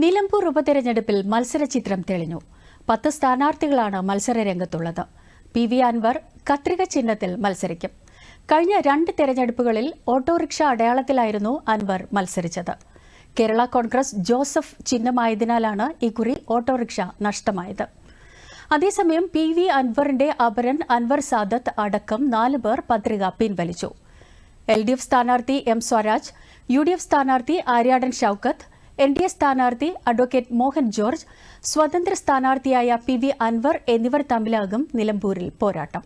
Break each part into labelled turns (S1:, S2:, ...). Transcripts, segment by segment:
S1: നിലമ്പൂർ ഉപതെരഞ്ഞെടുപ്പിൽ മത്സരചിത്രം തെളിഞ്ഞു. പത്ത് സ്ഥാനാർത്ഥികളാണ് മത്സര രംഗത്തുള്ളത്. പി വി അൻവർ കത്രിക ചിഹ്നത്തിൽ മത്സരിക്കും. കഴിഞ്ഞ രണ്ട് തെരഞ്ഞെടുപ്പുകളിൽ ഓട്ടോറിക്ഷ അടയാളത്തിലായിരുന്നു അൻവർ മത്സരിച്ചത്. കേരള കോൺഗ്രസ് ജോസഫ് ചിഹ്നമായതിനാലാണ് ഇക്കുറി ഓട്ടോറിക്ഷ നഷ്ടമായത്. അതേസമയം പി വി അൻവറിന്റെ അപരൻ അൻവർ സാദത്ത് അടക്കം നാല് പേർ പത്രിക പിൻവലിച്ചു. എൽ ഡി എഫ് സ്ഥാനാർത്ഥി M Swaraj U D F സ്ഥാനാർത്ഥി Aryadan Shoukath N D A സ്ഥാനാർത്ഥി അഡ്വക്കേറ്റ് മോഹൻ ജോർജ് സ്വതന്ത്ര സ്ഥാനാർത്ഥിയായ പി വി അൻവർ എന്നിവർ തമ്മിലാകും നിലമ്പൂരിൽ പോരാട്ടം.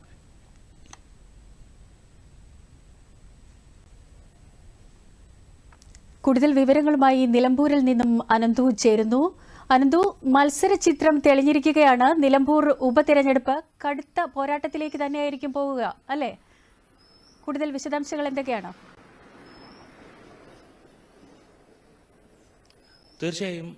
S1: കൂടുതൽ വിവരങ്ങളുമായി നിലമ്പൂരിൽ നിന്നും അനന്തു ചേരുന്നു. അനന്തു മത്സര ചിത്രം തെളിഞ്ഞിരിക്കുകയാണ്. നിലമ്പൂർ ഉപതെരഞ്ഞെടുപ്പ് കടുത്ത പോരാട്ടത്തിലേക്ക് തന്നെയായിരിക്കും പോവുക അല്ലേ? കൂടുതൽ വിശദാംശങ്ങൾ എന്തൊക്കെയാണ്?
S2: തീർച്ചയായും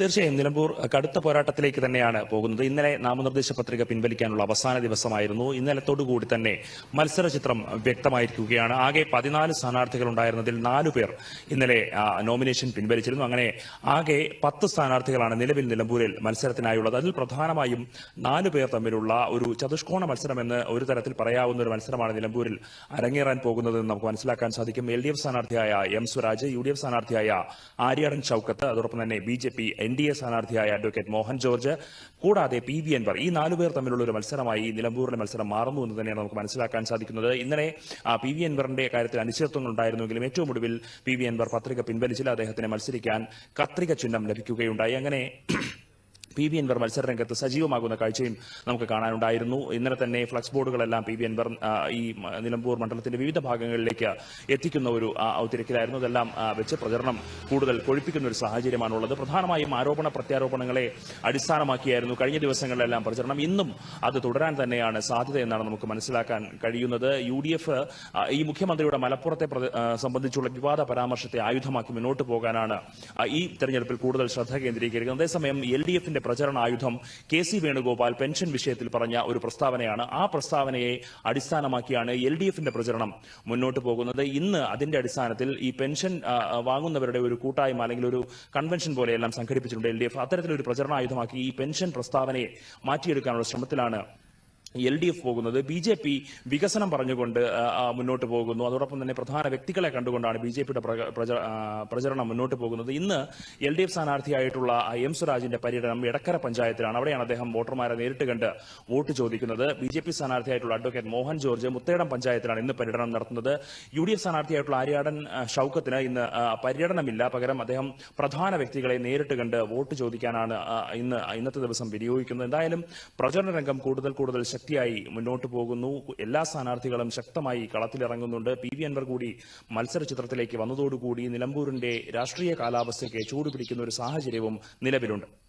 S2: തീർച്ചയായും നിലമ്പൂർ കടുത്ത പോരാട്ടത്തിലേക്ക് തന്നെയാണ് പോകുന്നത്. ഇന്നലെ നാമനിർദ്ദേശ പത്രിക പിൻവലിക്കാനുള്ള അവസാന ദിവസമായിരുന്നു. ഇന്നലത്തോടുകൂടി തന്നെ മത്സര ചിത്രം വ്യക്തമായിരിക്കുകയാണ്. ആകെ പതിനാല് സ്ഥാനാർത്ഥികൾ ഉണ്ടായിരുന്നതിൽ നാലു പേർ ഇന്നലെ നോമിനേഷൻ പിൻവലിച്ചിരുന്നു. അങ്ങനെ ആകെ പത്ത് സ്ഥാനാർത്ഥികളാണ് നിലവിൽ നിലമ്പൂരിൽ മത്സരത്തിനായുള്ളത്. അതിൽ പ്രധാനമായും നാലു പേർ തമ്മിലുള്ള ഒരു ചതുഷ്കോണ മത്സരമെന്ന് ഒരു തരത്തിൽ പറയാവുന്ന ഒരു മത്സരമാണ് നിലമ്പൂരിൽ അരങ്ങേറാൻ പോകുന്നതെന്ന് നമുക്ക് മനസ്സിലാക്കാൻ സാധിക്കും. L D F സ്ഥാനാർത്ഥിയായ M Swaraj U D F സ്ഥാനാർത്ഥിയായ Aryadan Shoukath അതോടൊപ്പം തന്നെ B J P D A സ്ഥാനാർത്ഥിയായ advocate Mohan George കൂടാതെ പി വി അൻവർ. ഈ നാലുപേർ തമ്മിലുള്ള ഒരു മത്സരമായി നിലമ്പൂരിന്റെ മത്സരം മാറുന്നു എന്ന് തന്നെയാണ് നമുക്ക് മനസ്സിലാക്കാൻ സാധിക്കുന്നത്. ഇന്നലെ പി വി അൻവറിന്റെ കാര്യത്തിൽ അനിശ്ചിതത്വങ്ങൾ ഉണ്ടായിരുന്നുവെങ്കിലും ഏറ്റവും ഒടുവിൽ പി വി അൻവർ പത്രിക പിൻവലിച്ചില്ല. അദ്ദേഹത്തിന് മത്സരിക്കാൻ കത്രിക ചിഹ്നം ലഭിക്കുകയുണ്ടായി. അങ്ങനെ പി വി അൻവർ മത്സരരംഗത്ത് സജീവമാകുന്ന കാഴ്ചയും നമുക്ക് കാണാനുണ്ടായിരുന്നു. ഇന്നലെ തന്നെ ഫ്ലക്സ് ബോർഡുകളെല്ലാം പി വി അൻവർ ഈ നിലമ്പൂർ മണ്ഡലത്തിന്റെ വിവിധ ഭാഗങ്ങളിലേക്ക് എത്തിക്കുന്ന ഒരു തിരക്കിലായിരുന്നു. ഇതെല്ലാം വെച്ച് പ്രചരണം കൂടുതൽ കൊഴിപ്പിക്കുന്ന ഒരു സാഹചര്യമാണുള്ളത്. പ്രധാനമായും ആരോപണ പ്രത്യാരോപണങ്ങളെ അടിസ്ഥാനമാക്കിയായിരുന്നു കഴിഞ്ഞ ദിവസങ്ങളിലെല്ലാം പ്രചരണം. ഇന്നും അത് തുടരാൻ തന്നെയാണ് സാധ്യത എന്നാണ് നമുക്ക് മനസ്സിലാക്കാൻ കഴിയുന്നത്. യു ഡി എഫ് ഈ മുഖ്യമന്ത്രിയുടെ മലപ്പുറത്തെ സംബന്ധിച്ചുള്ള വിവാദ പരാമർശത്തെ ആയുധമാക്കി മുന്നോട്ട് പോകാനാണ് ഈ തെരഞ്ഞെടുപ്പിൽ കൂടുതൽ ശ്രദ്ധ കേന്ദ്രീകരിക്കുന്നത്. അതേസമയം എൽ ഡി എഫിന്റെ പ്രചരണ ആയുധം കെ സി വേണുഗോപാൽ പെൻഷൻ വിഷയത്തിൽ പറഞ്ഞ ഒരു പ്രസ്താവനയാണ്. ആ പ്രസ്താവനയെ അടിസ്ഥാനമാക്കിയാണ് എൽ ഡി എഫിന്റെ പ്രചരണം മുന്നോട്ട് പോകുന്നത്. ഇന്ന് അതിന്റെ അടിസ്ഥാനത്തിൽ ഈ പെൻഷൻ വാങ്ങുന്നവരുടെ ഒരു കൂട്ടായ്മ അല്ലെങ്കിൽ ഒരു കൺവെൻഷൻ പോലെയെല്ലാം സംഘടിപ്പിച്ചിട്ടുണ്ട് എൽ ഡി എഫ്. അത്തരത്തിലൊരു പ്രചരണ ആയുധമാക്കി ഈ പെൻഷൻ പ്രസ്താവനയെ മാറ്റിയെടുക്കാനുള്ള ശ്രമത്തിലാണ് എൽ ഡി എഫ് പോകുന്നത് ബി ജെ പി വികസനം പറഞ്ഞുകൊണ്ട് മുന്നോട്ട് പോകുന്നു. അതോടൊപ്പം തന്നെ പ്രധാന വ്യക്തികളെ കണ്ടുകൊണ്ടാണ് ബി ജെ പിയുടെ പ്രചരണം മുന്നോട്ട് പോകുന്നത്. ഇന്ന് എൽ ഡി എഫ് സ്ഥാനാർത്ഥിയായിട്ടുള്ള എം സുരാജിന്റെ പര്യടനം എടക്കര പഞ്ചായത്തിലാണ്. അവിടെയാണ് അദ്ദേഹം വോട്ടർമാരെ നേരിട്ട് കണ്ട് വോട്ട് ചോദിക്കുന്നത്. ബി ജെ പി സ്ഥാനാർത്ഥിയായിട്ടുള്ള അഡ്വക്കേറ്റ് മോഹൻ ജോർജ് മുത്തേടം പഞ്ചായത്തിലാണ് ഇന്ന് പര്യടനം നടത്തുന്നത്. യു ഡി എഫ് സ്ഥാനാർത്ഥിയായിട്ടുള്ള ആര്യാടൻ ഷൌക്കത്തിന് ഇന്ന് പര്യടനമില്ല. പകരം അദ്ദേഹം പ്രധാന വ്യക്തികളെ നേരിട്ട് കണ്ട് വോട്ട് ചോദിക്കാനാണ് ഇന്ന് ഇന്നത്തെ ദിവസം വിനിയോഗിക്കുന്നത്. എന്തായാലും പ്രചരണ രംഗം കൂടുതൽ കൂടുതൽ ശക്തിയായി മുന്നോട്ട് പോകുന്നു. എല്ലാ സ്ഥാനാർത്ഥികളും ശക്തമായി കളത്തിലിറങ്ങുന്നുണ്ട്. പി വി അൻവർ കൂടി മത്സര ചിത്രത്തിലേക്ക് വന്നതോടുകൂടി നിലമ്പൂരിന്റെ രാഷ്ട്രീയ കാലാവസ്ഥയ്ക്ക് ചൂടുപിടിക്കുന്ന ഒരു സാഹചര്യവും നിലവിലുണ്ട്.